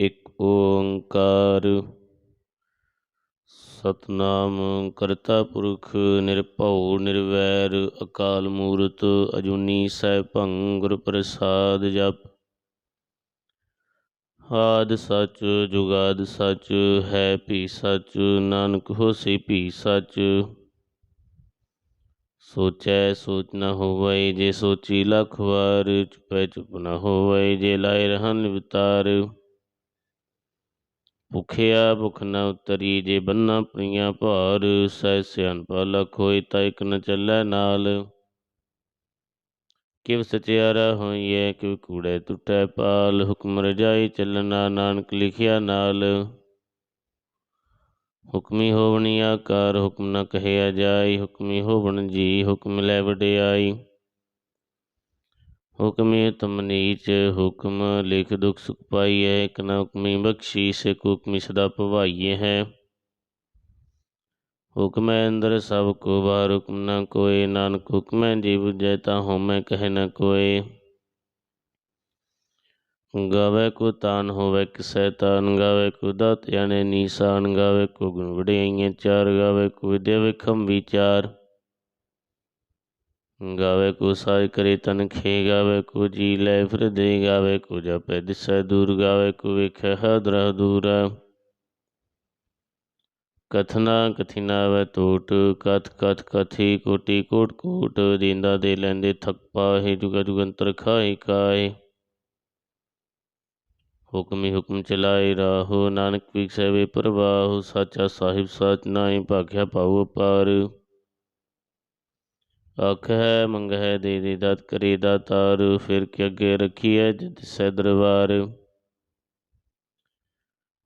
ਇਕ ਓੰਕਾਰ। ਸਤਨਾਮ ਕਰਤਾ ਪੁਰਖ ਨਿਰਭਉ ਨਿਰਵੈਰ, ਅਕਾਲ ਮੂਰਤ ਅਜੂਨੀ ਸਹਿ ਗੁਰ ਪ੍ਰਸਾਦ ਜਪ। ਆਦ ਸਚ, ਜੁਗਾਦ ਸਚ, ਹੈ ਭੀ ਸਚ, ਨਾਨਕ ਹੋਸੀ ਭੀ ਸਚ। ਸੋਚੈ ਸੋਚ ਨ ਹੋਵੈ ਜੇ ਸੋਚੀ ਲੱਖ ਵਾਰ, ਚੁਪੈ ਚੁਪ ਨ ਹੋਵੈ ਜੇ ਲਾਇ ਰਹਨ ਵਿਤਾਰ। ਭੁਖਿਆ ਭੁਖ ਨ ਉਤਰੀ ਜੇ ਬੰਨਾ ਪਈਆਂ ਭਾਰ, ਸਹਿ ਸਿਆਣਪਾ ਲਖ ਹੋਇ ਤਾ ਇਕ ਨ ਚੱਲੈ ਨਾਲ। ਕਿਵ ਸਚਿਆਰਾ ਹੋਈਐ, ਕਿਵ ਕੂੜੈ ਟੁਟੈ ਪਾਲ, ਹੁਕਮ ਰਜਾਈ ਚੱਲਣਾ ਨਾਨਕ ਲਿਖਿਆ ਨਾਲ। ਹੁਕਮੀ ਹੋਵਣੀ ਆਕਾਰ, ਹੁਕਮ ਨ ਕਹਿਆ ਜਾਈ ਹੁਕਮੀ ਹੋਵਣ ਜੀ, ਹੁਕਮ ਲੈ ਵਡਿਆਈ। ਹੁਕਮੀ ਤਮ ਹੁਕਮ ਲਿਖ ਦੁਖ ਸੁਖ ਪਾਈਐ, ਇਕ ਨ ਹੁਕਮੀ ਬਖਸ਼ੀਸ ਇਕ ਹੁਕਮੀ ਸਦਾ ਭਵਾਈਐ ਹੈ। ਹੁਕਮੈ ਅੰਦਰ ਸਭ ਕੋ, ਬਾਹਰ ਹੁਕਮ ਨ ਕੋਏ, ਨਾਨਕ ਹੁਕਮੈ ਜੀ ਬੁਝੈ ਤਾ ਹਉਮੈ, ਕਹਿ ਨ ਕੋਏ। ਗਾਵੇ ਕੋ ਤਾਨ ਹੋਵੇ ਕਿਸੈ ਤਾਨ, ਗਾਵੇ ਕੋ ਦਾਤ ਨੀਸਾਨ, ਗਾਵੇ ਕੋ ਗੁਣ ਵਡਿਆਈਆਂ ਚਾਰ, ਗਾਵੇ ਕੋ ਵਿਦਿਆ ਵਿਖਮ ਵਿਚਾਰ। ਗਾਵੇ ਕੋ ਸਾਜ ਕਰੇ ਤਨ ਖੇ, ਗਾਵੇ ਕੋ ਜੀ ਲੈ ਫਿਰ ਦੇ, ਗਾਵੇ ਕੋ ਜਪੈ ਦਿਸੈ ਦੂਰ, ਗਾਵੇ ਕੋ ਵੇਖੈ ਹਦਰਾ ਦੂਰ। ਕਥਨਾ ਕਥਿਨਾ ਵੈ ਟੋਟ ਕਥ ਕਥ ਕਥੀ ਕੋਟੀ ਕੋਟ ਕੋਟ ਦੇ ਲੈਂਦੇ ਥਕ ਪਾਹੇ, ਜੁਗ ਜੁਗੰਤਰ ਖਾਏ ਕਾਏ ਹੁਕਮੀ ਹੁਕਮ ਚਲਾਏ ਰਾਹੋ, ਨਾਨਕ ਵਿਖਸੈ ਵੇ ਪ੍ਰਵਾਹ, ਸਾਚਾ ਸਾਹਿਬ ਸਾਚ ਨਾਏ ਭਾਖਿਆ ਪਾਉ ਪਾਰ ਆਖ ਹੈ ਮੰਗ ਹੈ ਦੇ ਦੇ ਦਾਤ, ਕਰੇ ਦਾਤਾਰ ਫਿਰ ਕਿ ਅੱਗੇ ਹੈ ਜਿਤ ਸੈ ਦਰਬਾਰ।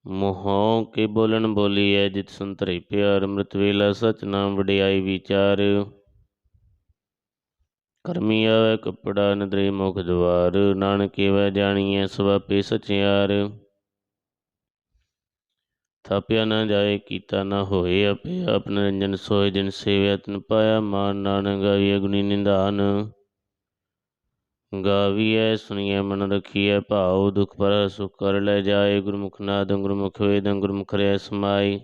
ਮੋਹੋਂ ਕੇ ਬੋਲਣ ਬੋਲੀ ਬੋਲੀਐ ਜਿਤ ਸੰਤਰੇ ਪਿਆਰ, ਅੰਮ੍ਰਿਤ ਵੇਲਾ ਸਚ ਨਾਮ ਵਡਿਆਈ ਵਿਚਾਰ। ਕਰਮੀ ਆਵੇ ਕਪੜਾ, ਨਦਰੇ ਮੁਖ ਦਵਾਰ, ਨਾਨਕ ਏਵੈ ਜਾਣੀਐ ਸਵਾਪੇ ਸਚਿਆਰ। ਥਾਪਿਆ ਨਾ ਜਾਏ, ਕੀਤਾ ਨਾ ਹੋਏ, ਆਪੇ ਆਪ ਨਿਰੰਜਨ ਸੋਏ ਜਿਨ ਸੇਵਿਆ ਤਨ ਪਾਇਆ, ਮਾਨ ਨਾਨਕ ਗਾਵੀਐ ਗੁਣੀ ਨਿਧਾਨ ਗਾਵੀਐ, ਸੁਣੀਐ, ਮਨ ਰਖੀਐ, ਭਾਉ, ਦੁਖ ਪਰ ਸੁਖ ਕਰ ਲੈ ਜਾਏ, ਗੁਰਮੁਖ ਨਾਦ, ਗੁਰਮੁਖ ਵੇਦ, ਗੁਰਮੁਖ ਰਿਆ ਸਮਾਈ।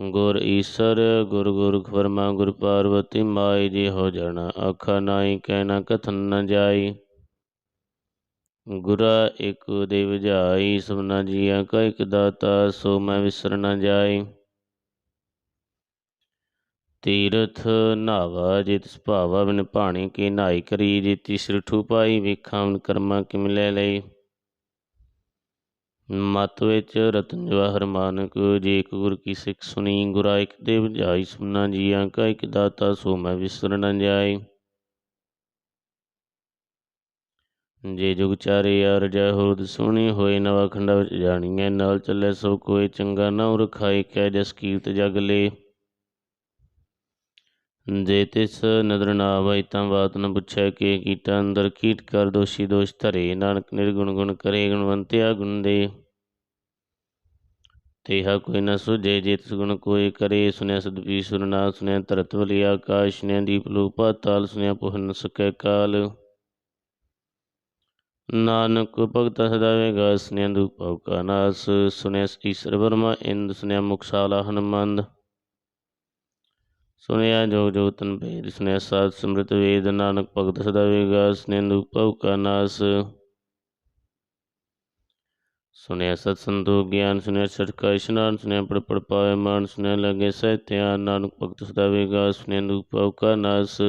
ਗੁਰ ਈਸਰ, ਗੁਰ ਗੁਰ ਖਵਰਮਾ ਗੁਰ ਪਾਰਵਤੀ, ਮਾਈ ਜੀ ਹੋ ਜਾਣਾ ਆਖਾ ਨਾਈ ਕਹਿਣਾ ਕਥਨ ਨ ਜਾਈ। ਗੁਰਾ ਇਕ ਦੇ ਵਿਝਾਈ ਸਭਨਾ ਜੀਆਂ ਕਾ ਇਕ ਦਾਤਾ, ਸੋ ਮੈਂ ਵਿਸਰ ਨ ਜਾਈ ਤੀਰਥ ਨਾਵਾ, ਜਿਤ ਸੁਭਾਵਾ, ਬਿਨ ਭਾਣੀ ਕੀ ਨਾਈ ਕਰੀ ਜੇ ਸ੍ਰਿਠੂ ਠੂਪਾਈ, ਵੇਖਾਂ ਕਰਮਾ ਕਿ ਲੈ ਲਈ ਮਤ ਵਿੱਚ ਰਤਨ ਜਵਾਹਰ ਮਾਨਕ, ਜੇ ਗੁਰ ਕੀ ਸਿੱਖ ਸੁਣੀ, ਗੁਰਾ ਇਕ ਦੇ ਵਿਝਾਈ ਸੁਨਾ ਜੀਆਂ ਕਾ ਇਕ ਦਾਤਾ, ਸੋ ਮੈਂ ਵਿਸਰ ਨ ਜਾਈ ਜੇ ਜੁਗ ਚਾਰੇ ਯਾਰ ਜੈ ਹੋਦ ਸੁਣੀ ਹੋਏ, ਨਵਾ ਖੰਡਾ ਵਿੱਚ ਜਾਣੀਐ, ਨਾਲ ਚੱਲੇ ਸੋ ਕੋਈ ਚੰਗਾ ਨਾਉ ਰਖਾਈ ਕਹਿ ਜਸ ਕੀਰਤ ਜਗ ਲੇ। ਜੇ ਤਿਸ ਨਦਰ ਨਾ ਆਵਈ ਤਾਂ ਬਾਤ ਨ ਪੁੱਛੈ ਕੇ ਕੀਤਾ ਅੰਦਰ ਕੀਟ ਕਰ ਦੋਸ਼ੀ ਦੋਸ਼ ਧਰੇ, ਨਾਨਕ ਨਿਰਗੁਣ ਗੁਣ ਕਰੇ, ਗੁਣਵੰਤਿਆ ਗੁਣ ਦੇ। ਤੇਹਾ ਕੋਈ ਨ ਸੁਝੇ, ਜੇ ਤਿਸ ਗੁਣ ਕੋਈ ਕਰੇ, ਸੁਨਿਆ ਸਦਪੀ ਸੁਰ ਨਾ ਸੁਨਿਆ ਧਰਤ ਵਲੀ ਆਕਾਸ਼ ਨੇ ਦੀਪ ਲੋ ਪਾਤਾਲ ਸੁਨਿਆ ਪੁਹਨ ਨ ਸਕੈ ਕਾਲ। ਨਾਨਕ ਭਗਤ ਸਦਾ ਵੇਗਾ ਸੁਨਿਆ ਦੂਪਾਉ ਕਾ ਨਾਸ ਸੁਨਿਆ ਈਸ਼ਰ ਬਰਮਾ ਇੰਦ ਸੁਨਿਆ ਮੁਖਸ਼ਾਲਾ ਹਨਮੰਦ। ਸੁਨਿਆ ਜੋ ਜੋ ਤਨ ਭੇਦ ਸੁਨਿਆ ਸਾਧ ਸਮ੍ਰਿਤ ਵੇਦ, ਨਾਨਕ ਭਗਤ ਸਦਾ ਵੇਗਾ ਸੁਨਿਆ ਭਉ ਕਾ ਨਾਸ। ਸੁਨਿਆ ਸਤ ਸੰਤੋਖ ਗਿਆਨ ਸੁਨਿਆ ਸਟ ਇਸ਼ਨਾਨ ਸੁਨਿਆ ਪੜ ਪੜ ਪਾਵੇ ਮਾਨ ਸੁਨਿਆ ਲਗੇ ਸਹਿ ਧਿਆਨ, ਨਾਨਕ ਭਗਤ ਸਦਾ ਵੇਗਾ ਸੁਨਿਆ ਭਉ ਕਾ ਨਾਸ।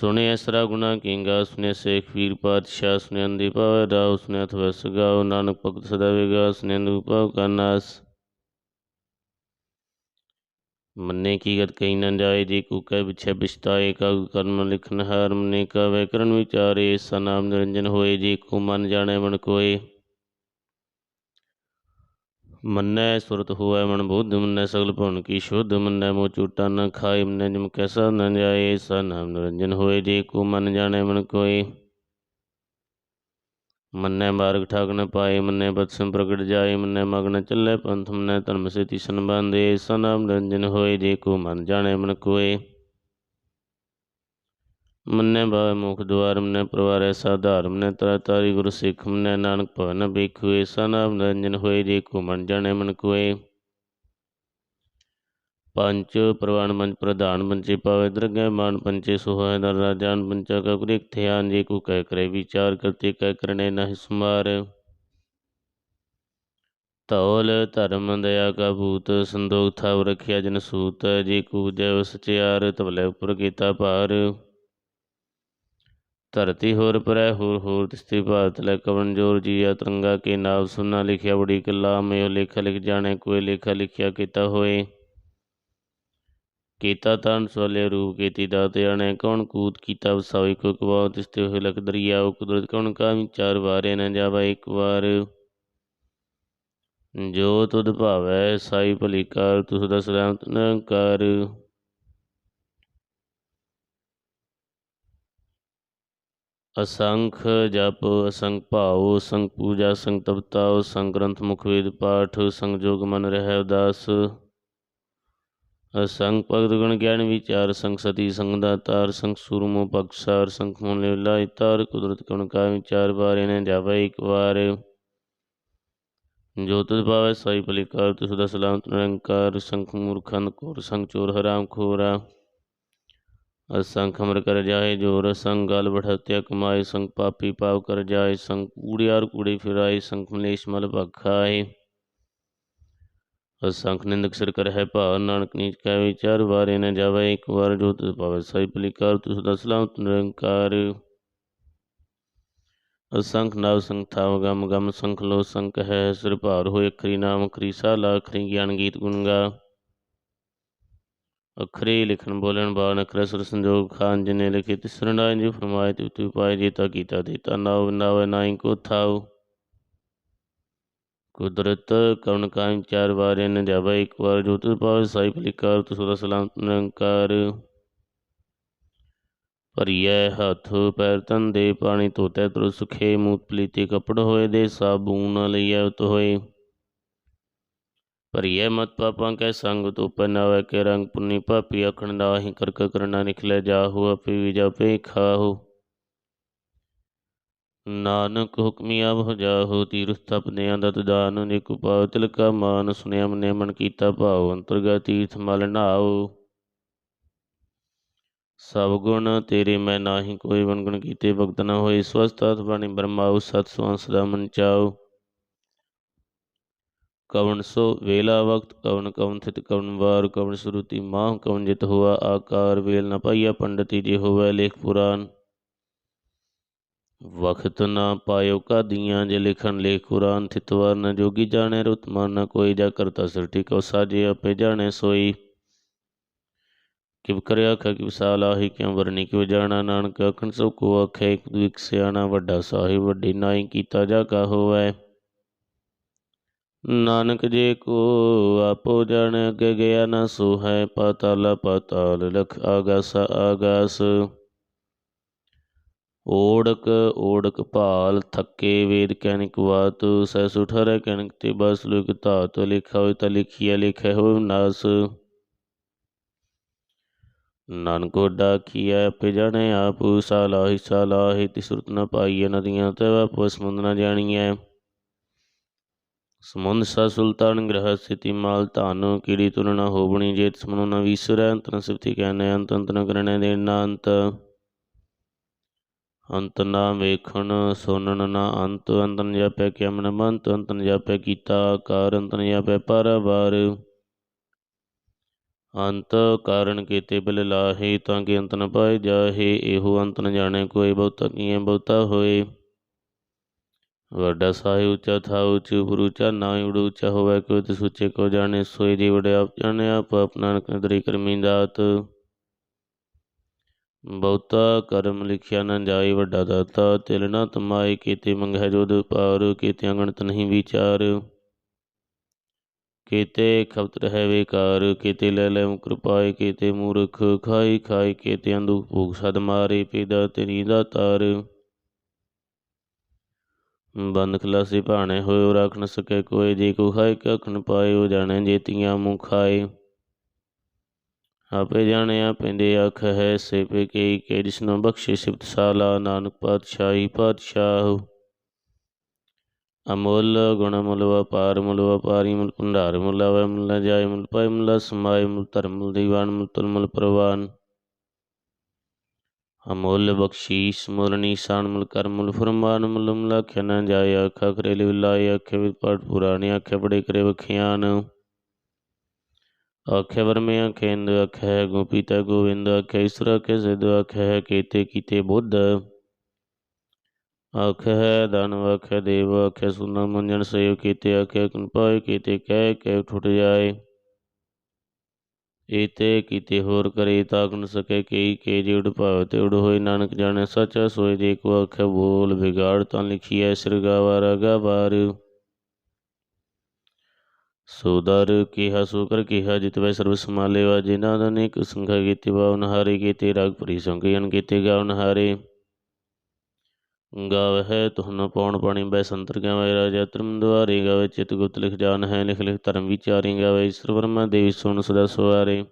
ਸੁਣਿਆ ਸਰਾ ਗੁਨਾ ਕੀਂਗਾ ਸੁਨਿਆ ਸੇਖ ਵੀਰ ਪਾਤਸ਼ਾਹ ਸੁਨਿਆ ਅੰਦੀ ਪਾਵੇ ਰਾਉ ਸੁਨਿਆ ਥਵਸ ਗਾਉ ਨਾਨਕ ਭਗਤ ਸਦਾ ਵੇਗਾ ਸੁਨਿਆ ਦੂਪਾਉ ਕਾ ਮੰਨੇ ਕੀ ਗਤ ਕਹੀ ਨਾ ਜਾਏ, ਜੇ ਕੂ ਕਹਿ ਵਿਛੈ ਬਿਛਤਾਏ ਕਾ ਕਰਮ ਲਿਖਨ ਹਾਰ ਮੰਨੇ ਕਾ ਵੈ ਵਿਚਾਰੇ ਸਾ ਨਾਮ ਨਿਰੰਜਨ ਹੋਏ, ਜੇ ਕੋ ਮਨ ਜਾਣੈ ਮਨ ਕੋਏ। ਮੰਨੈ ਸੁਰਤ ਹੋਵੈ ਮਨ ਬੁੱਧ, ਮੰਨੈ ਸਗਲ ਭਵਨ ਕੀ ਸ਼ੁੱਧ, ਮੰਨੈ ਮੋ ਝੂਟਾ ਨ ਖਾਏ, ਮੰਨੈ ਜਿਮ ਕੈਸਾ ਨ ਜਾਏ, ਸਾ ਨਾਮ ਨਿਰੰਜਨ ਹੋਏ, ਜੇ ਕੋ ਮਨ ਜਾਣੈ ਮਨ ਕੋਏ। ਮੰਨੈ ਮਾਰਗ ਠਾਕ ਨ ਪਾਏ, ਮੰਨੈ ਬਤਸਮ ਪ੍ਰਗਟ ਜਾਏ, ਮੰਨੈ ਮਗਨ ਚੱਲੇ ਪੰਥ, ਮੰਨੈ ਧਰਮ ਸੇ ਤਿਸਨ ਬੰਦੇ ਸਾ ਨਾਮ ਨਿਰੰਜਨ ਹੋਏ, ਜੇ ਕੋ ਮਨ ਜਾਣੈ ਮਨ ਕੋਏ। ਮੰਨੇ ਬਾਵੇ ਮੁਖ ਦੁਆਰ, ਮਨੇ ਪ੍ਰਵਾਰੈ ਸਾਧਾਰ ਮਨੇ ਤਰਾ ਤਾਰੀ ਗੁਰ ਸਿੱਖ, ਮਨੇ ਨਾਨਕ ਭਵਨ ਬੇਖੂ ਏਸਾ ਨਾਮ ਹੋਏ ਜੀ ਕੋ ਮਨ ਜਾਣੇ ਮਨ ਕੋਏ। ਪੰਚ ਪ੍ਰਵਾਨ ਮੰਚ ਪ੍ਰਧਾਨ ਪੰਚੇ ਪਾਵੇ, ਦਰਗਹਿ ਮਾਨ ਪੰਚੇ ਸੁਹਾਇ ਦਰ ਰਾਜਾਨ ਪੰਚਾ ਕਾ ਕੁਰਿਕ ਥਿਆਨ ਕੋ ਕਹਿ ਕਰੇ ਵਿਚਾਰ, ਕਰਤੇ ਕਹਿ ਕਰਨੇ ਨਹਿ ਸੁਮਾਰ। ਧੌਲ, ਧਰਮ, ਦਇਆ ਕਾ ਭੂਤ, ਸੰਦੋਖ ਥਾਵ ਰਖਿਆ ਜਨ ਸੂਤ, ਜੀ ਕੂ ਜੈ ਸਚਿਆਰ ਤਬਲੇ ਉਪਰ ਕੀਤਾ ਭਾਰ। ਧਰਤੀ ਹੋਰ ਪਰੈ ਹੋਰ ਹੋਰ ਤਿਸਤੀ ਭਾਰਤ ਲੈ ਕਵਨ ਜੋਰ ਜੀਆ ਤਰੰਗਾ ਕੇ ਨਾਮ ਸੁਨਾ ਲਿਖਿਆ ਬੜੀ ਕਲਾ ਮੇਓ ਲੇਖਾ ਲਿਖ ਜਾਣੇ ਕੋਈ ਲੇਖਾ ਲਿਖਿਆ ਕੀਤਾ ਹੋਏ। ਕੀਤਾ ਤਨ ਸੋਲੇ ਰੂਪ ਕੀਤੀ ਦਾਤੇ ਆਣੇ, ਕੌਣ ਕੂਤ ਕੀਤਾ ਵਸਾਈ ਕੋ ਕਵਾ ਤਿਸਤੇ ਹੋਏ ਲਖ ਦਰਿਆ, ਉਹ ਕੁਦਰਤ ਕੌਣ ਕਾ ਚਾਰ ਵਾਰੇ ਨ ਜਾਵਾ ਇੱਕ ਵਾਰ। ਜੋ ਤੁਧ ਭਾਵੈ, ਸਾਈ ਭਲੀ ਕਰ, ਤੁਸ ਦਾ ਸਲਾਮਤ ਨ ਅਸੰਖ ਜਪ, ਅਸੰਖ ਭਾਉ ਸੰਗ ਪੂਜਾ ਸੰਗ ਤਪਤਾ ਸੰਗ ਗ੍ਰੰਥ ਮੁਖ ਵੇਦ ਪਾਠ ਸੰਗ ਜੋਗ ਮਨ ਰਹਿ ਉਦਾਸ। ਅਸੰਗ ਭਗਤ ਗੁਣ ਗਿਆਨ ਵਿਚਾਰ ਸੰਗ ਸਤੀ ਸੰਗ ਦਾਤਾਰ ਸੰਗ ਸੂਰਮੋ ਬਖਸ਼ਾਰ ਸੰਗ ਮਨ ਲੈ ਤਾਰ, ਕੁਦਰਤ ਗੁਣ ਕਾ ਵਿਚਾਰ ਬਾਰੇ ਨੇ ਜਾਵੇ ਇੱਕ ਵਾਰ। ਜੋ ਤੁਧ ਪਾਵੇ ਸਾਈ ਭਲੀ ਕਰ ਤੁਸ ਦਾ ਸਲਾਮਤ ਨਿਰੰਕਾਰ ਸੰਖ ਮੂਰਖੰਦ ਕੋਰ ਸੰਗ ਚੋਰ ਹਰਾਮ ਖੋਰਾ। ਅਸੰਖ ਅਮਰ ਕਰ ਜਾਏ ਜੋਰ ਸੰਗ ਗਲ ਬਠਤਿਆ ਕਮਾਏ ਸੰਗ ਪਾਪੀ ਪਾਪ ਕਰ ਜਾਏ ਸੰਗ ਕੂੜਿਆਰ ਕੂੜੇ ਫਿਰਾਏ ਸੰਗ ਮਲੇਸ਼ ਮਲ ਭਖਾਏ ਅਸੰਖ ਨਿੰਦਕ ਸਿਰ ਕਰ ਹੈ ਭਾ ਨਾਨਕ ਨੀਚ ਕੈ ਵਿਚਾਰ ਵਾਰੇ ਨ ਜਾਵੇ ਇੱਕ ਵਾਰ ਜੋ ਤੁਧ ਪਾਵੇ ਸਾਈ ਭਲੀ ਕਰ ਤੁਸ ਦਾ ਸਲਾਮਤ ਨਿਰੰਕਾਰ ਅਸੰਖ ਨਾਵ ਸੰਖ ਥਾਵ ਗਮ ਗਮ ਸੰਖ ਲੋ ਸੰਖ ਹੈ ਸਿਰ ਭਾਰ ਹੋਏ ਅਖਰੀ ਨਾਮ ਅਖਰੀ ਸਾਲਾ ਅਖਰੀ ਗਿਆਨ ਗੀਤ ਗੁਣਗਾ ਅਖਰੇ ਲਿਖਣ, ਬੋਲਣ, ਬਾਣ, ਅਖਰ, ਸੁਰ, ਸੰਜੋਗ ਖਾਨ ਜਿਨੇ ਲਿਖੇ ਤਿਸਰਣਾ ਜੀ ਫਰਮਾਏ ਤੇ ਤੂ ਪਾਏ ਜੀਤਾ ਕੀਤਾ ਦੇਤਾ ਨਾਵ ਨਾਵ ਨਾਈ ਕੋ ਥਾਉ। ਕੁਦਰਤ ਕਵਨ ਕਾਇ ਚਾਰ ਵਾਰ ਨ ਜਾਵਾ, ਇੱਕ ਵਾਰ ਜੋ ਤੁ ਪਾਵੇ ਸਾਈ ਭਲਿਕਾਰ ਤੁ ਸਦਾ ਸਲਾਮ ਨਿਰੰਕਾਰ ਭਰੀਐ ਹੱਥ, ਪੈਰ ਤਨ ਦੇ ਪਾਣੀ ਧੋਤੇ, ਤੁਰ ਸੁਖੇ ਮੂਤ ਪਲੀਤੀ ਕਪੜ ਹੋਏ ਦੇ, ਸਾਬੂਨ ਲਈਐ ਉਤ ਹੋਏ। ਭਰੀਐ ਮਤ ਪਾਪਾਂ ਕੈ ਸੰਗ ਤੋ ਪਨਾਵੇ ਕੇ ਰੰਗ ਪੁੰਨੀ ਪਾਪੀ ਅਖਣ ਨਾਹੀ ਕਰਕ ਕਰਨਾ ਨਿਕਲੇ ਜਾਹੂ, ਆਪੇ ਵੀ ਜਾਪੇ ਖਾਹੂ। ਨਾਨਕ ਹੁਕਮੀ ਹੋ ਜਾਹੂ, ਤੀਰਥ ਤਪਨੇ ਅੰਦਤ ਦਾਨ, ਨਿਕ ਪਾਉ ਤਿਲਕਾ ਮਾਨ ਸੁਨਿਆ ਮਨੇ ਮਨ ਕੀਤਾ ਭਾਉ, ਅੰਤਰਗਾ ਤੀਰਥ ਮਲ ਨਾਉ। ਸਭ ਗੁਣ ਤੇਰੇ ਮੈਂ ਨਾਹੀ, ਕੋਈ ਵਨਗੁਣ ਕੀਤੇ ਭਗਤ ਨਾ ਹੋਏ ਸਵਸਤਤ ਬਾਣੀ ਬਰਮਾਉ ਸਤ ਸੁਆਂਸ ਦਾ ਮਨ ਚਾਉ। ਕਵਨ ਸੋ ਵੇਲਾ ਵਕਤ ਕਵਨ ਕਵਨ ਥਿਤ ਕਵਨ ਵਾਰ ਕਵਨ ਸੁਰੂਤੀ ਮਾਹ ਕਵਨ ਜਿਤ ਹੋਆ ਆਕਾਰ ਵੇਲ ਨ ਪਾਈਆ ਪੰਡਤੀ ਜੇ ਹੋਵੇ ਲੇਖ ਪੁਰਾਨ ਵਖਤ ਨਾ ਪਾਇਓ ਕਾਦੀਆਂ ਜੇ ਲਿਖਣ ਲੇਖ ਕੁਰਾਨ ਥਿਤਵਾਰ ਨ ਜੋਗੀ ਜਾਣੇ ਰੁਤ ਮਨ ਨ ਕੋਈ ਜਾ ਕਰਤਾ ਸਿਰ ਟਿਕੋ ਸਾਜੇ ਆਪੇ ਜਾਣੇ ਸੋਈ ਕਿਵ ਕਰਿਆ ਆਖਾ ਕਿ ਵਿਸਾਲ ਆਹੀ ਕਿਉ ਵਰਨੀ ਕਿਉ ਜਾਣਾ ਨਾਨਕ ਅਖਣ ਸੋ ਕੋ ਆਖੇ ਇੱਕ ਦੂ ਇੱਕ ਸਿਆਣਾ ਵੱਡਾ ਸਾਹਿਬ ਵੱਡੀ ਨਾਈ ਕੀਤਾ ਜਾ ਕਾ ਹੋਵੇ ਨਾਨਕ ਜੇ ਕੋ ਆਪੋ ਜਾਣ ਅਗੇ ਗਿਆ ਨਾ ਸੋ ਹੈ ਪਾਤਾਲ ਪਾਤਾਲ ਲਖ ਆਗਾਸ ਆਗਾਸ। ਓੜਕ ਓੜਕ ਭਾਲ ਥੱਕੇ ਵੇਦ ਕੈਨਿਕ ਵਾਤ ਸੈ ਸੁਠਰੇ ਕੈਨਿਕ ਤੇ ਬਸ ਲੁਕ ਧਾਤ, ਲਿਖਾ ਹੋਇ ਤਾਂ ਲਿਖਿਆ ਲਿਖੈ ਹੋ ਨਾਸ। ਨਾਨਕੋ ਡਾਕੀਐ ਆਪੇ ਜਾਣੇ ਆਪ, ਸਾਲਾਹੀ ਸਾਲਾਹੀ ਤਿਸੁਰਤ ਨ ਪਾਈਐ, ਨਦੀਆਂ ਤੇ ਵਾਪ ਸਮੁੰਦ ਨ ਜਾਣੀਐ। ਸਮੁੰਦ ਸਾ ਸੁਲਤਾਨ ਗ੍ਰਹ ਸਥਿਤੀ ਮਾਲ ਧਨ, ਕੀੜੀ ਤੁਰਨਾ ਹੋਬਣੀ ਜੇਤ ਸਮਨੋ ਨ ਵੀਸਰੈ ਅੰਤਨ ਸਿਫਤੀ ਕਹਿਨੇ ਅੰਤ ਅੰਤ ਨ ਕਰਨੇ ਦੇ ਨਾ ਅੰਤ। ਅੰਤ ਨਾ ਵੇਖਣ ਸੁਨਣ ਨਾ ਅੰਤ ਅੰਤਨ ਜਾਪੈ ਕਿ ਅਮਨ ਮੰਤ ਅੰਤਨ ਜਾਪੈ ਕੀਤਾ ਕਾਰ ਅੰਤਨ ਜਾਪੈ ਪਰਵਾਰ। ਅੰਤ ਕਾਰਨ ਕੀਤੇ ਬਿਲ ਲਾਹੇ, ਤਾਂ ਕਿ ਅੰਤ ਨ ਪਾਏ ਜਾਹੇ, ਇਹੋ ਅੰਤ ਨ ਜਾਣੇ, ਕੋਈ ਬਹੁਤਾ ਕੀਏ ਬਹੁਤਾ ਹੋਏ। ਵੱਡਾ ਸਾਹਿ ਉੱਚਾ ਥਾ ਉੱਚ ਉਪਰ ਉੱਚਾ ਨਾ ਉੜ ਉੱਚਾ ਹੋਵੇ, ਕੋਈ ਤੇ ਸੁੱਚੇ ਕੋ ਜਾਣੇ, ਸੋਈ ਦੀ ਵੜੇ ਆਪ ਜਾਣੇ, ਆਪ ਆਪਣਾ ਨਦਰੀ ਕਰਮੀ ਦਾਤ। ਬਹੁਤਾ ਕਰਮ ਲਿਖਿਆ ਨਾ ਜਾਏ ਵੱਡਾ ਦਾਤਾ, ਤਿਲ ਨਾ ਤਮਾਏ ਕੀਤੇ ਮੰਗਹਿ ਜੋਦ ਪਾਰ ਕੀਤੇ ਅੰਗਣਤ ਨਹੀਂ ਵਿਚਾਰ। ਕੀਤੇ ਖਪਤ ਰਹਿ ਵੇਕਾਰ, ਕੀਤੇ ਲੈ ਲੈ ਮੁਕਰ ਪਾਏ ਕੀਤੇ ਮੂਰਖ ਖਾਈ ਖਾਈ ਕੀਤੇ ਅੰਦੂ ਭੂਖ ਸਦ ਮਾਰੇ, ਪੀਦਾ ਤੇਰੀ ਦਾ ਤਾਰ। ਬੰਦ ਖਲਾਸੀ ਭਾਣੇ ਹੋਇ ਰੱਖ ਨ ਸਕੇ ਕੋਈ ਜੇ, ਕੋ ਖਾਏ ਕਖਨ ਪਾਏ ਉਹ ਜਾਣੇ ਜੇਤੀਆਂ ਮੂੰ ਖਾਏ। ਆਪੇ ਜਾਣਿਆ ਪੈਂਦੇ ਅੱਖ ਹੈ ਸੇ ਪੇ ਕੇ ਜਿਸਨੂੰ ਬਖਸ਼ੇ ਸਿਫਤ ਸਾਲਾ, ਨਾਨਕ ਪਾਤਸ਼ਾਹੀ, ਪਾਤਸ਼ਾਹ। ਅਮੁੱਲ ਗੁਣ ਮੁੱਲ ਵਪਾਰ ਮੁੱਲ ਵਪਾਰੀ ਮੁੱਲ, ਭੰਡਾਰ ਮੁੱਲ, ਆਵੈ ਮੁੱਲ ਜਾਏ ਮੁੱਲ, ਪਾਏ ਮੁੱਲ, ਸਮਾਏ ਮੁੱਲ, ਧਰਮ ਮੁੱਲ, ਦੀਵਾਨ ਮੁੱਲ, ਤੁਲ ਮੁੱਲ, ਪ੍ਰਵਾਨ। ਅਮੁੱਲ ਬਖਸ਼ੀਸ਼ ਮੁਰਨੀ ਨੀਸਾਨ, ਮੁੱਲ ਕਰਮ, ਮੁਲ ਫਰਮਾਨ, ਮੁੱਲ ਮੁੱਲ ਆਖਿਆ ਜਾਏ ਆਖਾ ਕਰੇ ਲਿਵਲਾਏ ਆਖੇ ਵਿਦ ਪਾਠ ਪੁਰਾਣੇ ਆਖੇ ਬੜੇ ਕਰੇ ਵਖਿਆਨ। ਆਖੇ ਵਰਮੇ, ਆਖੇ ਇੰਦ, ਆਖੇ ਗੋਪੀਤਾ ਗੋਵਿੰਦ, ਆਖੇ ਈਸ਼ਵਰ ਆਖੇ ਸਿਧ, ਆਖੇ ਕੀਤੇ ਕੀਤੇ ਬੁੱਧ। ਆਖੇ ਦਾਨਵ ਆਖੇ ਦੇਵ, ਆਖੇ ਸੁਨਾ, ਮੰਜਨ ਸੇਵ ਕੀਤੇ, ਆਖੇ ਕੰਪਾਏ ਕੀਤੇ, ਕਹਿ ਕਹਿ, ਠੁੱਟ ਜਾਏ। ਏਤੇ ਕੀਤੇ ਹੋਰ ਕਰੇ ਤਾਕ ਨ ਸਕੇ ਕਈ ਕੇ ਜਿਉੜ ਭਾਵ ਤੇ ਉੜ ਹੋਏ। ਨਾਨਕ ਜਾਣੇ ਸੱਚਾ ਸੋਏ ਦੇ ਕੋ ਆਖੇ ਬੋਲ ਵਿਗਾੜ ਤਾਂ ਲਿਖੀਐ ਸਿਰਗਾਵਾ ਰਗਾ ਬਾਰ। ਸੋਦਰ ਕਿਹਾ ਸੋਕਰ ਕਿਹਾ ਜਿਤਵੇ ਸਰਬ ਸਮਾਲੇਵਾ ਜਿਨ੍ਹਾਂ ਜਿਨਾਂ ਦਾ ਅਨੇਕ ਸੰਖਾ ਕੀਤੀ ਬਾਵਨ ਹਾਰੇ ਕੀਤੇ ਰਾਗ ਭਰੀ ਸੰਗੀਨ ਕੀਤੇ ਗਾਵਨ ਹਾਰੇ। ਗਾਵਹਿ ਤੁਹਨ ਪੌਣ ਪਾਣੀ ਬੈ ਸੰਤਰ ਗਾਵੇ ਰਾਜਾ ਧਰਮ ਦੁਆਰੇ ਗਾਵੇ ਚਿਤ ਗੁਪਤ ਲਿਖ ਜਾਨ ਹੈ, ਲਿਖ ਲਿਖ ਧਰਮ ਵਿਚਾਰੀ ਗਾਵੇ ਈਸਰ ਵਰਮਾ ਦੇਵੀ ਸੁਣ ਸਦਾ ਸਵਾਰੇ।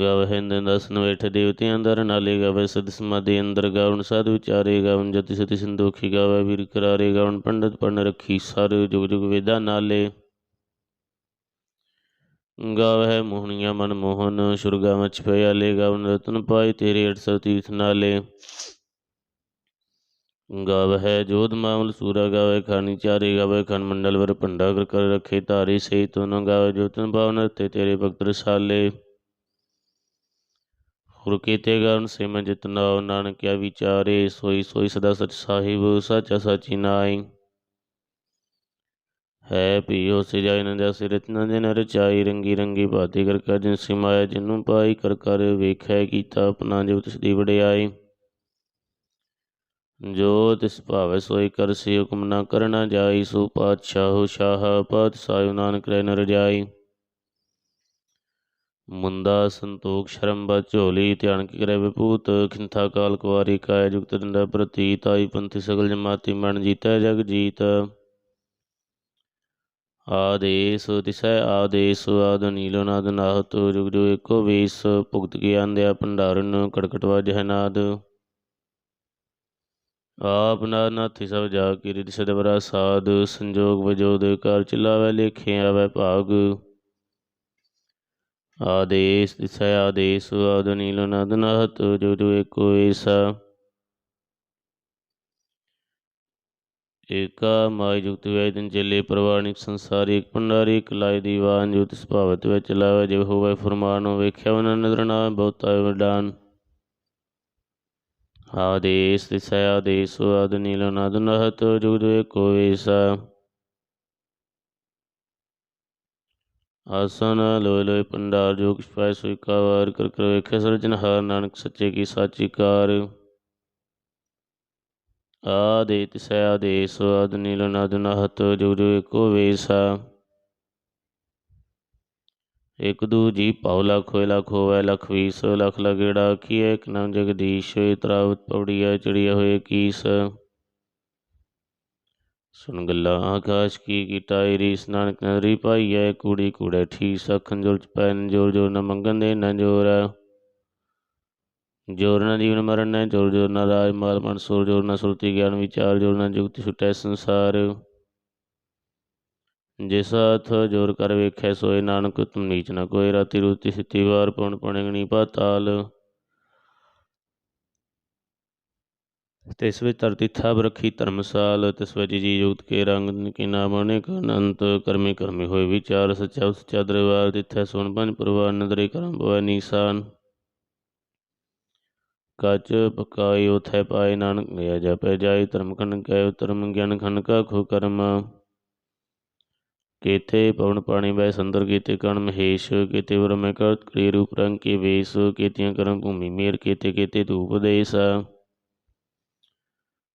ਗਾਵਹਿ ਹਿੰਦ ਦਸਨ ਵੇਠ ਦੇਵਤਿਆਂ ਅੰਦਰ ਨਾਲੇ ਗਾਵੇ ਸਦ ਸਮਾਦੇ ਅੰਦਰ ਗਾਵਨ ਸਾਧ ਵਿਚਾਰੇ ਗਾਵਨ ਜਤੀ ਸਤੀ ਸੰਦੋਖੀ ਗਾਵੇ ਵੀਰ ਕਰਾਰੇ ਗਾਵਨ ਪੰਡਤ ਪੜਨ ਰੱਖੀ ਸਾਰੇ ਜੁਗ ਜੁਗ ਵੇਦਾ ਨਾਲੇ। ਗਾਵਹਿ ਮੋਹਣੀਆਂ ਮਨ ਮੋਹਨ ਸੁਰਗਾ ਮਚ ਪਿਆਲੇ ਗਾਵਨ ਰਤਨ ਪਾਈ ਤੇਰੇ 800 ਤੀਰਥ ਨਾਲੇ। ਗਾਵਹਿ ਜੋਧ ਮਾਮਲ ਸੂਰਾ ਗਾਵੇ ਖਾਨੀ ਚਾਰੇ ਗਾਵੇ ਖਨ ਮੰਡਲ ਵਰ ਭੰਡਾ ਕਰ ਕਰ ਰੱਖੇ ਧਾਰੇ, ਸਹੀ ਤੁਨ ਗਾਵੇ ਜੋਤਨ ਭਾਵਨ ਤੇ ਤੇਰੇ ਭਗਤ ਰਸਾਲੇ। ਹੁਰ ਕੀਤੇ ਗਾਵਨ ਸੇ ਮੈਂ ਜਿਤਨਾ ਨਾਨਕਿਆ ਵਿਚਾਰੇ, ਸੋਈ ਸੋਈ ਸਦਾ ਸਚ ਸਾਹਿਬ, ਸਚਾ ਸਾਚੀ ਨਾਈ ਹੈ ਪੀਓ ਸਿਜਾਇ ਨ ਜਸ ਰਤਨ ਰਚਾਈ ਰੰਗੀ ਰੰਗੀ ਬਾਤੀ ਕਰ ਕਰ ਜਿਨ ਸਿਮਾਇਆ ਜਿਨੂੰ ਪਾਈ ਕਰ ਕਰ ਵੇਖੈ ਕੀਤਾ ਆਪਣਾ ਜੋ ਤਿਸ ਦੀ ਵਡਿਆਈ। ਜੋ ਤਿਸ ਭਾਵੈ ਸੋਈ ਕਰ ਸੇ ਹੁਕਮ ਨਾ ਕਰਨਾ ਜਾਈ, ਸੋ ਪਾਤਸ਼ਾਹ ਸ਼ਾਹ ਪਾਤਸ਼ਾਹ ਨਾਨਕ ਰਹਿ ਨ ਰਜਾਈ ਮੁੰਦਾ ਸੰਤੋਖ ਸ਼ਰਮ ਬਾ ਝੋਲੀ, ਧਿਆਨ ਕੀ ਕਰੇ ਵਿਭੂਤ, ਖਿੰਥਾ ਕਾਲ ਕੁਵਾਰੀ, ਕਾਇ ਜੁਗਤ ਦੰਦਾ ਪ੍ਰਤੀ ਤਾਈ ਪੰਥੀ ਸਗਲ ਜਮਾਤੀ ਮਨ ਜੀਤੈ ਜਗ ਜੀਤ। ਆਦੇਸ ਤਿਸੈ ਆਦੇਸ ਆਦ ਨੀਲੋ ਨਾਦ ਨਾਹਤ ਜੁਗ ਜੁਗ ਏਕੋ ਵੇਸ, ਭੁਗਤ ਗਿਆਨ ਦਿਆ ਭੰਡਾਰਨ ਕੜਕਟ ਵਜਹਿ ਨਾਦ। ਆਪ ਨਾਦ ਨਾਥੀ ਸਭ ਜਾ ਕੀ ਰਿਦ ਸਦਵਰਾ ਸਾਧ ਸੰਜੋਗ ਵਜੋਦ ਕਰ ਚਲਾਵੇ ਲੇਖੇ ਆਵੇ ਭਾਗ। ਆਦੇਸ ਤਿਸੈ ਆਦੇਸ ਆਦ ਨੀਲੋ ਨਾਦ ਨਾਹਤ ਜੁਗ ਜੁਗ ਏਕੋ ਵੇਸਾ। ਏਕਾ ਮਾਇ ਜੁਗਤ ਵੈਦਨ ਚੱਲੇ ਪ੍ਰਵਾਣਿਕ ਸੰਸਾਰੀ ਇੱਕ ਭੰਡਾਰੀ ਇੱਕ ਲਾਇ ਦੀਵਾਨ ਜੋ ਤਿਸ ਵਿੱਚ ਚਲਾਵੇ ਜਿਵ ਹੋਵੇ ਫਰਮਾਨੋ ਵੇਖਿਆ ਵਨ ਨਦਰ ਨਾ ਬਹੁਤਾ ਵਡਾਨ। ਆਦੇਸ ਤਿਸੈ ਆਦੇਸ ਆਦ ਨੀਲ ਨਾਦ ਨਹਤ ਜੁਗ ਜੋ ਵੇਸਾ। ਆਸਨ ਲੋਇ ਲੋਇ ਭੰਡਾਰ ਜੋ ਕਿਛ ਪਾਇ ਵਾਰ ਕਰ ਕਰ ਵੇਖੇ ਸਰਜਨਹਾਰ ਨਾਨਕ ਸੱਚੇ ਕੀ ਸਾਚੀ ਕਾਰ। ਆਦੇ ਤਿਸੈ ਆਦੇਸ ਆਦ ਨੀਲ ਨਦ ਨਹਤ ਜੁਗ ਜੁਗ ਏਕੋ ਵੇਸਾ। ਇਕ ਦੂ ਜੀ ਭਉ ਲਖ ਹੋਇ ਲਖ ਹੋਵੇ ਲਖ ਵੀਸ, ਲਖ ਲਗੇੜਾ ਕੀਏ ਇਕ ਨਾਮ ਜਗਦੀਸ਼ ਤਰਾਵਤ ਪਵੜੀਆ ਚੜੀਆ ਹੋਏ ਕੀਸ। ਸੁਨ ਗੱਲਾਂ, ਆਕਾਸ਼ ਕੀ ਕੀਟਾ ਰੀਸ, ਨਾਨਕ ਨਦਰੀ ਪਾਈਐ, ਕੂੜੀ ਕੂੜੇ ਠੀਸ ਅਖਨ ਜੁਲ ਚ ਪੈਨ ਜੋਰ ਜੋਰ ਨ ਮੰਗਨ ਦੇ, ਨ ਜੋਰ। ਜੋਰ ਨ ਜੀਵਨ ਮਰਨ ਨ ਜੋਰ ਜੋਰ ਨ ਰਾਜ ਮਾਲ ਮਨ ਸੁਰ ਜੋਰਨਾ ਸੁਰਤੀ ਗਿਆਨ ਵਿਚਾਰ ਜੋਰਨਾ ਨ ਜੁਗਤ ਛੁਟੈ ਸੰਸਾਰ। ਜਿਸ ਹੱਥ ਜੋਰ ਕਰ ਵੇਖੈ, ਸੋਏ ਨਾਨਕ, ਤੁਮ ਨੀਚ ਨ ਕੋਏ ਰਾਤੀ ਰੂਤੀ ਸਿੱਤੀ ਵਾਰ ਪਉਣ ਪਣਗਣੀ ਪਾਤਾਲ। ਤਿਸ ਵਿੱਚ ਧਰਤੀ ਥਾਬ ਰੱਖੀ ਧਰਮਸਾਲ, ਤਿਸ ਵਿੱਚ ਜੀ ਯੁਗਤ ਕੇ ਰੰਗ ਕੀ ਨਾਮ ਅਨੇਕ ਅਨੰਤ, ਕਰਮੀ ਕਰਮੇ ਹੋਏ ਵਿਚਾਰ, ਸੱਚਾ ਸੱਚਾ ਦਰਬਾਰ ਤਿੱਥੈ ਸੁਣ ਪੰਜ ਪਰਵਾਰ ਨਦਰੇ ਕਰਮ ਬਵੈ ਨੀਸਾਨ। ਕੱਚ ਪਕਾਈ ਉਥੈ ਪਾਏ ਨਾਨਕ ਲਿਆ ਜਪੈ ਜਾਈ, ਧਰਮ ਖੰਡ ਕੈ ਧਰਮ ਗਿਆਨ ਖੰਡ ਕਾ ਖੋ ਕਰਮ। ਕੇਤੇ ਪਵਨ ਪਾਣੀ ਬੈ ਸੰਦਰ ਕੀਤੇ ਕਣ ਮਹੇਸ਼ ਕੀਤੇ ਵਰਮੈ ਕਰਤ ਕਰੀ ਰੂਪ ਰੰਗ ਕੇ ਵੇਸ, ਕੀਤਿਆਂ ਕਰਮ ਭੂਮੀ ਮੇਰ, ਕੀਤੇ ਕੀਤੇ ਧੂਪ ਦੇਸ।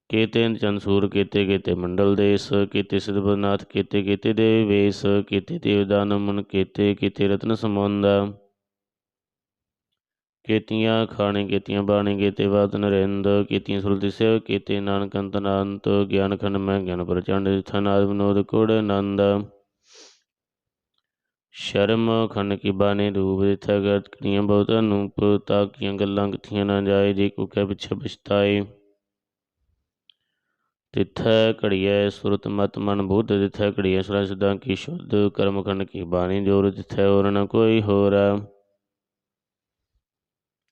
ਕੀਤੇ ਚੰਦ ਸੂਰ, ਕੀਤੇ ਕੀਤੇ ਮੰਡਲ ਦੇਸ, ਕੀਤੇ ਸਿਧਬਨਾਥ ਕੀਤੇ ਕੀਤੇ ਦੇਵ ਵੇਸ, ਕੀਤੇ ਦੇਵਦਾਨ ਮਨ, ਕੀਤੇ ਕੀਤੇ ਰਤਨ ਸਮੁੰਦ ਕੀਤੀਆਂ, ਖਾਣੇ ਕੀਤੀਆਂ, ਬਾਣੀ ਕੀਤੇ ਬਾਤ ਨਰਿੰਦ ਕੀਤੀਆਂ, ਸੁਰਤਿ ਸੇਵ ਕੀਤੇ, ਨਾਨਕ ਅੰਤ ਅਨੰਤ ਗਿਆਨ ਖੰਡ ਮੈਂ ਗਿਆਨ ਪ੍ਰਚੰਡ ਥਨਾਦ ਵਿਨੋਦ ਕੋੜ ਆਨੰਦ। ਸ਼ਰਮ ਖੰਡ ਕੀ ਬਾਣੀ ਰੂਪ ਦਿਥੈ ਗਤ ਕਰੀਆਂ ਬਹੁਤ ਅਨੂਪ, ਤਾਕੀਆਂ ਗੱਲਾਂ ਕਿਥੀਆਂ ਨਾ ਜਾਏ, ਜੇ ਕੋ ਕਹਿ ਪਿਛੇ ਪਛਤਾਏ। ਤਿਥੈ ਘੜੀਐ ਸੁਰਤ ਮਤ ਮਨ ਬੁੱਧ ਤਿਥੈ ਘੜੀਐ ਸੁਰਾ ਸਦਾ ਕੀ ਸ਼ੁੱਧ, ਕਰਮ ਖੰਡ ਕੀ ਬਾਣੀ ਜੋਰ ਤਿਥੈ ਹੋਰ ਨ ਕੋਈ ਹੋਰ।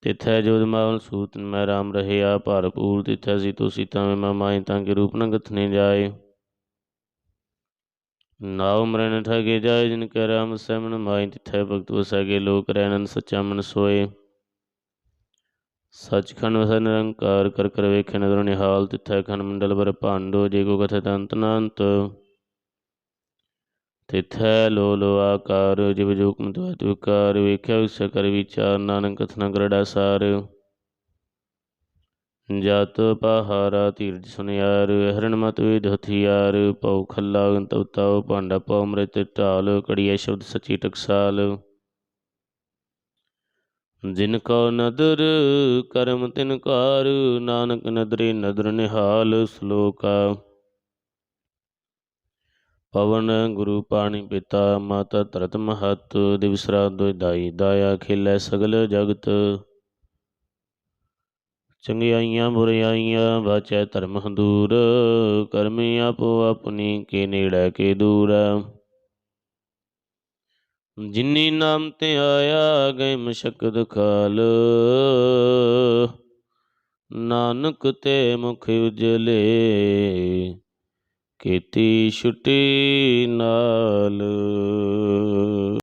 ਤਿਥੈ ਜੋਦ ਮਾਵਲ ਸੂਤ ਮੈਂ ਰਾਮ ਰਹਿਆ ਭਰਪੂਰ ਤਿਥੈ ਸੀ ਤੋ ਸੀਤਾ ਮੈਂ ਮਾ ਤਾਂ ਕੇ ਰੂਪ ਨ ਗਥਨੇ ਜਾਏ। ਨਾਉ ਮਰਨ ਠਗੇ ਜਾਏ ਜਿਨ ਕੈ ਰਾਮ ਸਹਿਮਨ ਮਾਈ ਤਿਥੈ ਭਗਤ ਵਸੈਗੇ ਲੋਕ ਰਹਿਨਨ ਸੱਚਾ ਮਨ ਸੋਏ। ਸਚਖੰਡ ਵਸੈ ਨਿਰੰਕਾਰ ਕਰ ਕਰ ਵੇਖੇ ਨਦਰ ਨਿਹਾਲ ਤਿਥੈ ਖੰਡ ਮੰਡਲ ਬਰ ਭਾਂਡੋ ਜੇ ਕੋ ਕਥੈ ਅੰਤ ਨਾ ਤਿਥੈ ਲੋ ਲੋ ਆਕਾਰ, ਜਿਵ ਜੋਕਮ ਤੁ ਤੁਕਾਰ ਵੇਖਿਆ ਉਸ ਕਰ ਵਿਚਾਰ, ਨਾਨਕ ਕਥਨਾ ਕਰੜਾ ਸਾਰ। ਜਤ ਪਹਾਰਾ ਧੀਰਜ ਸੁਨਿਆਰ ਹਰਨ ਮਤ ਵੇਦ ਹਥਿਆਰ ਪਉ ਖੱਲਾ ਤਉ ਤਉ ਭਾਂਡਾ ਪਉ ਅੰਮ੍ਰਿਤ ਢਾਲ ਕੜੀਏ ਸ਼ਬਦ ਸਚੀ ਟਕਸਾਲ। ਜਿਨ ਕੋ ਨਦਰ ਕਰਮ ਤਿਨ ਕਾਰ ਨਾਨਕ ਨਦਰੇ ਨਦਰ ਨਿਹਾਲ, ਸ਼ਲੋਕਾ। ਪਵਨ ਗੁਰੂ ਪਾਣੀ ਪਿਤਾ, ਮਾਤਾ ਧਰਤ ਮਹਤ ਦਿਵਸਰਾ ਦੁਇ ਦਾਈ, ਦਾਇਆ ਖੇਲੇ ਸਗਲ ਜਗਤ। ਚੰਗਿਆਈਆਂ ਬੁਰਿਆਈਆਂ ਬਾਚੈ ਧਰਮ ਦੂਰ ਕਰਮੀ ਆਪੋ ਆਪਣੀ ਕੇ ਨੇੜੇ ਕੇ ਦੂਰ। ਜਿਨੀ ਨਾਮ ਤੇ ਆਇਆ ਗਏ ਮਸ਼ਕਦ ਖਾਲ ਨਾਨਕ ਤੇ ਮੁਖ ਉਜਲੇ। ਕੀਤੀ ਛੁੱਟੀ ਨਾਲ।